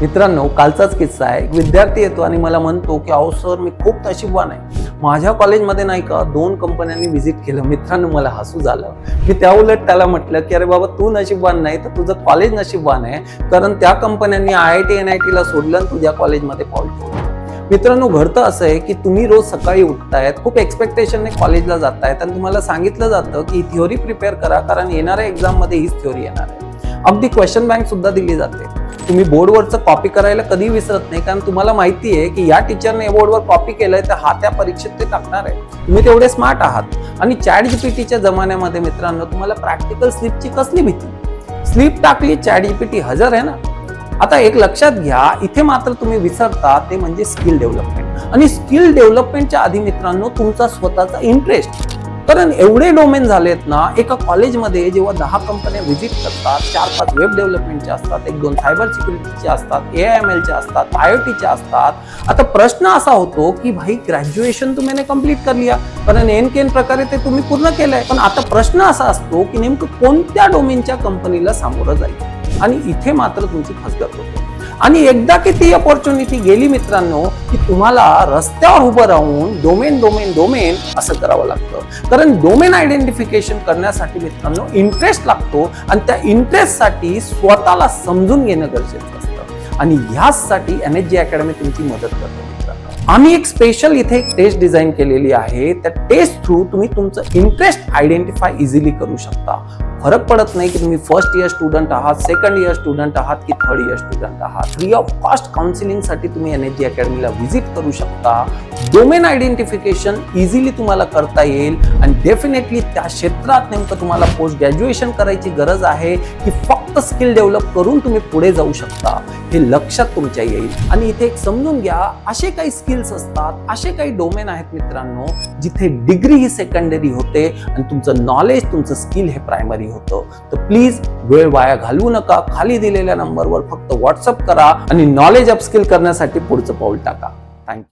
मित्रांनो कालचाच किस्सा आहे. एक विद्यार्थी येतो आणि मला म्हणतो की अहो सर मी खूप नशीबवान आहे. माझ्या कॉलेजमध्ये नाही का दोन कंपन्यांनी व्हिजिट केलं. मित्रांनो मला हसू झालं. मी त्या उलट त्याला म्हटलं की अरे बाबा तू नशीबवान नाही तर तुझं कॉलेज नशीबवान आहे. कारण त्या कंपन्यांनी I I T N I टीला सोडलं आणि तुझ्या कॉलेजमध्ये पाऊल ठेवलं. मित्रांनो घडतं असं आहे की तुम्ही रोज सकाळी उठतायत खूप एक्सपेक्टेशनने कॉलेजला जातायत आणि तुम्हाला सांगितलं जातं की थिओरी प्रिपेअर करा कारण येणाऱ्या एक्झाममध्ये हीच थिओरी येणार आहे. अगदी क्वेश्चन बँक सुद्धा दिली जाते. तुम्ही बोर्डवरचं कॉपी करायला कधी विसरत नाही कारण तुम्हाला माहिती आहे की या टीचरने बोर्डवर कॉपी केलंय तर हा त्या परीक्षेत ते टाकणार आहे. तुम्ही तेवढे स्मार्ट आहात. आणि चॅट जीपीटीच्या जमान्यामध्ये मित्रांनो तुम्हाला प्रॅक्टिकल स्लिपची कसली भीती? स्लिप टाकली चॅट जीपीटी हजर आहे ना? आता एक लक्षात घ्या इथे मात्र तुम्ही विसरता ते म्हणजे स्किल डेव्हलपमेंट आणि स्किल डेव्हलपमेंटच्या आधी मित्रांनो तुमचा स्वतःचा इंटरेस्ट कारण एवढे डोमेन झालेत ना एका कॉलेजमध्ये जेव्हा दहा कंपन्या व्हिजिट करतात चार पाच वेब डेव्हलपमेंटच्या असतात एक दोन सायबर सिक्युरिटीचे असतात ए आय एम एलच्या असतात आय ओ टीच्या असतात. आता प्रश्न असा होतो की भाई ग्रॅज्युएशन तुम्ही कंप्लीट कर लिया कारण एन केन प्रकारे ते तुम्ही पूर्ण केलंय. पण आता प्रश्न असा असतो की नेमकं कोणत्या डोमेनच्या कंपनीला सामोरं जाईल आणि इथे मात्र तुमची फसगत होते. आणि एकदा की ती अपॉर्च्युनिटी गेली मित्रांनो की तुम्हाला रस्त्यावर उभं राहून डोमेन डोमेन डोमेन असं करावं लागतं. कारण डोमेन आयडेंटिफिकेशन करण्यासाठी मित्रांनो इंटरेस्ट लागतो आणि त्या इंटरेस्टसाठी स्वतःला समजून घेणं गरजेचं असतं. आणि ह्याचसाठी एन एच जी अकॅडमी तुमची मदत करतो. आम्ही एक स्पेशल इथे एक टेस्ट डिझाईन केलेली आहे. त्या टेस्ट थ्रू तुम्ही तुमचं इंटरेस्ट आयडेंटिफाय इझिली करू शकता. फरक पडत नाही की तुम्ही फर्स्ट इयर स्टुडंट आहात सेकंड इयर स्टुडंट आहात की थर्ड इयर स्टुडंट आहात. फ्री ऑफ कॉस्ट काउन्सिलिंगसाठी तुम्ही एन एच जी अकॅडमीला व्हिजिट करू शकता. डोमेन आयडेंटिफिकेशन इझिली तुम्हाला करता येईल. आणि डेफिनेटली त्या क्षेत्रात नेमकं तुम्हाला पोस्ट ग्रॅज्युएशन करायची गरज आहे की फक्त स्किल डेव्हलप करून तुम्ही पुढे जाऊ शकता. हे लक्षात तुमच्या येईल. आणि इथे एक समजून घ्या असे काही स्किल्स असतात असे काही डोमेन आहेत मित्रांनो जिथे डिग्री ही सेकंडरी होते आणि तुमचं नॉलेज तुमचं स्किल हे प्रायमरी होतं. तर प्लीज वेळ वाया घालवू नका. खाली दिलेल्या नंबरवर फक्त व्हॉट्सअप करा आणि नॉलेज अपस्किल करण्यासाठी पुढचं पाऊल टाका.